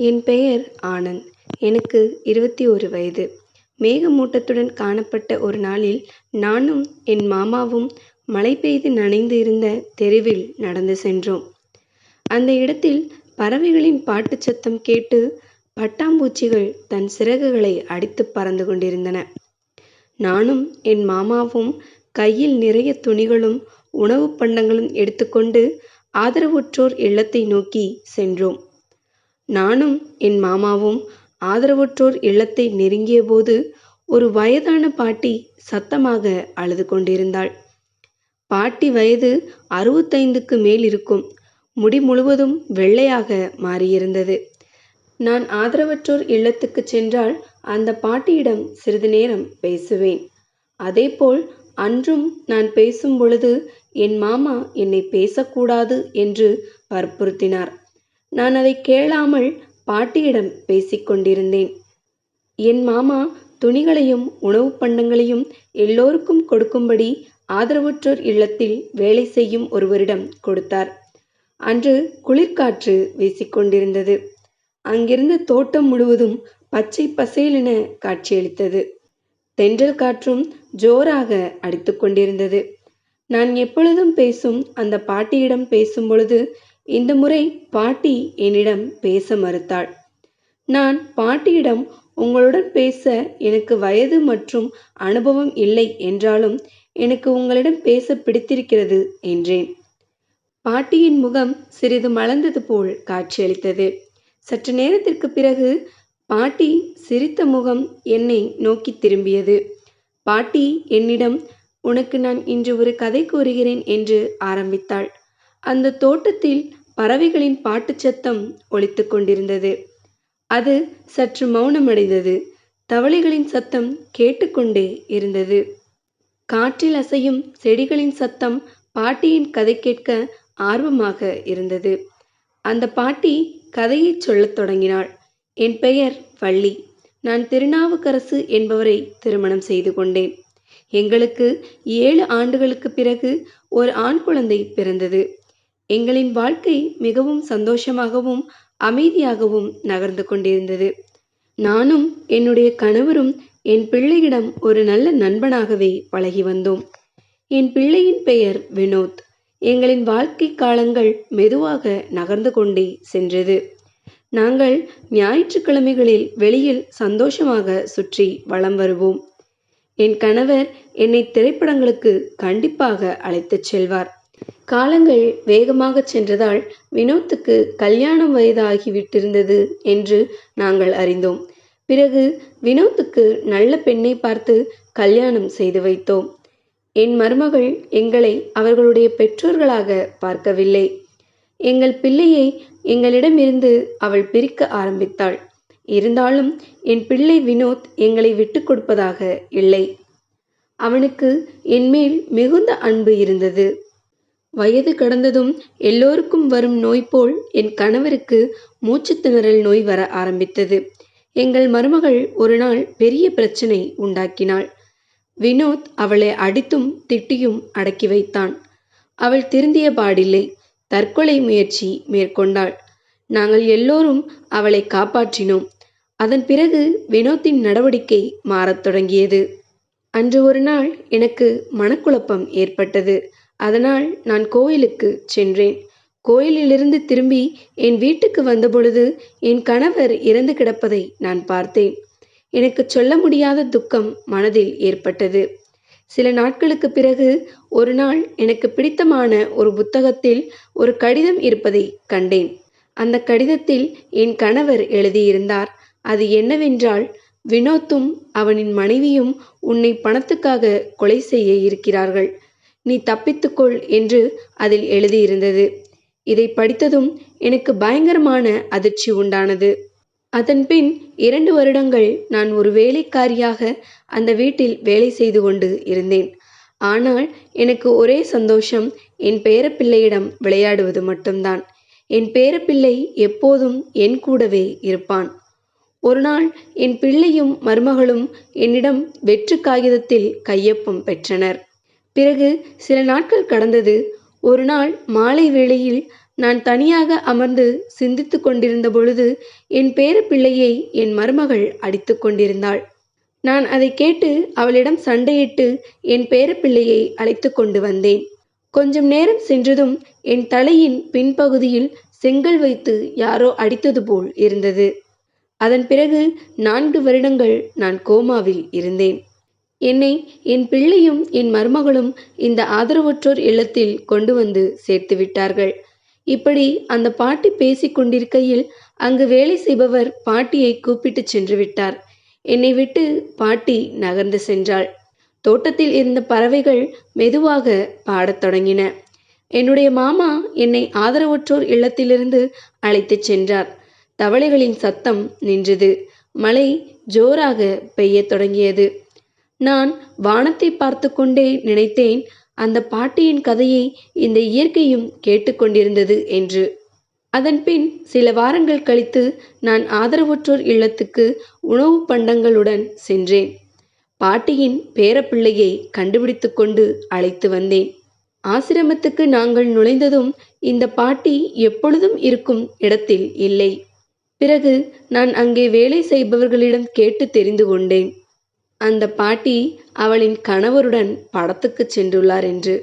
என் பெயர் ஆனந்த். எனக்கு இருபத்தி ஒரு வயது. மேகமூட்டத்துடன் காணப்பட்ட ஒரு நாளில் நானும் என் மாமாவும் மழை பெய்து நனைந்து இருந்த தெருவில் நடந்து சென்றோம். அந்த இடத்தில் பறவைகளின் பாட்டுச் சத்தம் கேட்டு பட்டாம்பூச்சிகள் தன் சிறகுகளை அடித்து பறந்து கொண்டிருந்தன. நானும் என் மாமாவும் கையில் நிறைய துணிகளும் உணவுப் பண்டங்களும் எடுத்துக்கொண்டு ஆதரவுற்றோர் இல்லத்தை நோக்கி சென்றோம். நானும் என் மாமாவும் ஆதரவற்றோர் இல்லத்தை நெருங்கியபோது ஒரு வயதான பாட்டி சத்தமாக அழுது கொண்டிருந்தாள். பாட்டி வயது அறுபத்தைந்துக்கு மேல் இருக்கும். முடி முழுவதும் வெள்ளையாக மாறியிருந்தது. நான் ஆதரவற்றோர் இல்லத்துக்கு சென்றால் அந்த பாட்டியிடம் சிறிது நேரம் பேசுவேன். அதேபோல் அன்றும் நான் பேசும் பொழுது என் மாமா என்னை பேசக்கூடாது என்று வற்புறுத்தினார். நான் அதை கேளாமல் பாட்டியிடம் பேசிக்கொண்டிருந்தேன் என் மாமா துணிகளையும் உணவுப் பண்டங்களையும் எல்லோருக்கும் கொடுக்கும்படி ஆதரவற்றோர் இல்லத்தில் வேலை செய்யும் ஒருவரிடம் கொடுத்தார். அன்று குளிர்காற்று வீசிக்கொண்டிருந்தது அங்கிருந்த தோட்டம் முழுவதும் பச்சை பசேலென காட்சியளித்தது. தென்றல் காற்றும் ஜோராக அடித்து கொண்டிருந்தது. நான் எப்பொழுதும் பேசும் அந்த பாட்டியிடம் பேசும் பொழுது இந்த முறை பாட்டி என்னிடம் பேச மறுத்தாள். நான் பாட்டியிடம் உங்களுடன் பேச எனக்கு வயது மற்றும் அனுபவம் இல்லை என்றாலும் எனக்கு உங்களிடம் பேச பிடித்திருக்கிறது என்றேன். பாட்டியின் முகம் சிறிது மலர்ந்தது போல் காட்சியளித்தது. சற்று நேரத்திற்கு பிறகு பாட்டி சிரித்த முகம் என்னை நோக்கி திரும்பியது. பாட்டி என்னிடம் உனக்கு நான் இன்று ஒரு கதை கூறுகிறேன் என்று ஆரம்பித்தாள். அந்த தோட்டத்தில் பறவைகளின் பாட்டுச் சத்தம் ஒலித்து கொண்டிருந்தது. அது சற்று மௌனமடைந்தது. தவளைகளின் சத்தம் கேட்டுக்கொண்டே இருந்தது. காற்றில் அசையும் செடிகளின் சத்தம் பாட்டியின் கதை கேட்க ஆர்வமாக இருந்தது. அந்த பாட்டி கதையை சொல்லத் தொடங்கினாள். என் பெயர் வள்ளி. நான் திருநாவுக்கரசு என்பவரை திருமணம் செய்து கொண்டேன். எங்களுக்கு ஏழு ஆண்டுகளுக்கு பிறகு ஒரு ஆண் குழந்தை பிறந்தது. எங்களின் வாழ்க்கை மிகவும் சந்தோஷமாகவும் அமைதியாகவும் நகர்ந்து கொண்டிருந்தது. நானும் என்னுடைய கணவரும் என் பிள்ளையிடம் ஒரு நல்ல நண்பனாகவே பழகி வந்தோம். என் பிள்ளையின் பெயர் வினோத். எங்களின் வாழ்க்கை காலங்கள் மெதுவாக நகர்ந்து கொண்டே சென்றது. நாங்கள் ஞாயிற்றுக்கிழமைகளில் வெளியில் சந்தோஷமாக சுற்றி வலம் வருவோம். என் கணவர் என்னை திரைப்படங்களுக்கு கண்டிப்பாக அழைத்துச் செல்வார். காலங்கள் வேகமாக சென்றதால் வினோத்துக்கு கல்யாணம் வயதாகிவிட்டிருந்தது என்று நாங்கள் அறிந்தோம். பிறகு வினோத்துக்கு நல்ல பெண்ணை பார்த்து கல்யாணம் செய்து வைத்தோம். என் மருமகள் எங்களை அவர்களுடைய பெற்றோர்களாக பார்க்கவில்லை. எங்கள் பிள்ளையை எங்களிடமிருந்து அவள் பிரிக்க ஆரம்பித்தாள். இருந்தாலும் என் பிள்ளை வினோத் எங்களை விட்டு கொடுப்பதாக இல்லை. அவனுக்கு என்மேல் மிகுந்த அன்பு இருந்தது. வயது கடந்ததும் எல்லோருக்கும் வரும் நோய் போல் என் கணவருக்கு மூச்சுத்திணறல் நோய் வர ஆரம்பித்தது. எங்கள் மருமகள் ஒரு நாள் பெரிய பிரச்சனை உண்டாக்கினாள். வினோத் அவளை அடித்தும் திட்டியும் அடக்கி வைத்தான். அவள் திருந்திய பாடில்லை தற்கொலை முயற்சி மேற்கொண்டாள். நாங்கள் எல்லோரும் அவளை காப்பாற்றினோம். அதன் பிறகு வினோத்தின் நடவடிக்கை மாறத் தொடங்கியது. அன்று ஒரு நாள் எனக்கு மனக்குழப்பம் ஏற்பட்டது. அதனால் நான் கோயிலுக்கு சென்றேன். கோயிலிலிருந்து திரும்பி என் வீட்டுக்கு வந்தபொழுது என் கணவர் இறந்து கிடப்பதை நான் பார்த்தேன். எனக்கு சொல்ல முடியாத துக்கம் மனதில் ஏற்பட்டது. சில நாட்களுக்கு பிறகு ஒரு நாள் எனக்கு பிடித்தமான ஒரு புத்தகத்தில் ஒரு கடிதம் இருப்பதை கண்டேன். அந்த கடிதத்தில் என் கணவர் எழுதியிருந்தார். அது என்னவென்றால் வினோத்தும் அவனின் மனைவியும் உன்னை பணத்துக்காக கொலை செய்ய இருக்கிறார்கள். நீ தப்பித்துக்கொள் என்று அதில் எழுதியிருந்தது. இதை படித்ததும் எனக்கு பயங்கரமான அதிர்ச்சி உண்டானது. அதன்பின் இரண்டு வருடங்கள் நான் ஒரு வேலைக்காரியாக அந்த வீட்டில் வேலை செய்து கொண்டு இருந்தேன். ஆனால் எனக்கு ஒரே சந்தோஷம் என் பேரப்பிள்ளையிடம் விளையாடுவது மட்டும்தான். என் பேரப்பிள்ளை எப்போதும் என் கூடவே இருப்பான். ஒரு நாள் என் பிள்ளையும் மருமகளும் என்னிடம் வெற்று காகிதத்தில் கையொப்பம் பெற்றனர். பிறகு சில நாட்கள் கடந்தது. ஒரு நாள் மாலை வேளையில் நான் தனியாக அமர்ந்து சிந்தித்து கொண்டிருந்த பொழுது என் பேரப்பிள்ளையை என் மருமகள் அடித்து கொண்டிருந்தாள். நான் அதை கேட்டு அவளிடம் சண்டையிட்டு என் பேரப்பிள்ளையை அழைத்து கொண்டு வந்தேன். கொஞ்சம் நேரம் சென்றதும் என் தலையின் பின்பகுதியில் செங்கல் வைத்து யாரோ அடித்தது போல் இருந்தது. அதன் பிறகு நான்கு வருடங்கள் நான் கோமாவில் இருந்தேன். என்னை என் பிள்ளையும் என் மருமகளும் இந்த ஆதரவற்றோர் இல்லத்தில் கொண்டு வந்து சேர்த்து விட்டார்கள். இப்படி அந்த பாட்டி பேசிக் கொண்டிருக்கையில் அங்கு வேலை செய்பவர் பாட்டியை கூப்பிட்டு சென்று விட்டார். என்னை விட்டு பாட்டி நகர்ந்து சென்றாள். தோட்டத்தில் இருந்த பறவைகள் மெதுவாக பாடத் தொடங்கின. என்னுடைய மாமா என்னை ஆதரவற்றோர் இல்லத்திலிருந்து அழைத்துச் சென்றார். தவளைகளின் சத்தம் நின்றது. மழை ஜோராக பெய்யத் தொடங்கியது. நான் வானத்தை பார்த்து கொண்டே நினைத்தேன். அந்த பாட்டியின் கதையை இந்த இயற்கையும் கேட்டுக்கொண்டிருந்தது என்று. அதன்பின் சில வாரங்கள் கழித்து நான் ஆதரவற்றோர் இல்லத்துக்கு உணவு பண்டங்களுடன் சென்றேன். பாட்டியின் பேரப்பிள்ளையை கண்டுபிடித்து கொண்டு அழைத்து வந்தேன். ஆசிரமத்துக்கு நாங்கள் நுழைந்ததும் இந்த பாட்டி எப்பொழுதும் இருக்கும் இடத்தில் இல்லை. பிறகு நான் அங்கே வேலை செய்பவர்களிடம் கேட்டு தெரிந்து கொண்டேன். அந்த பாட்டி அவளின் கணவருடன் படத்துக்கு சென்றுள்ளார் என்று.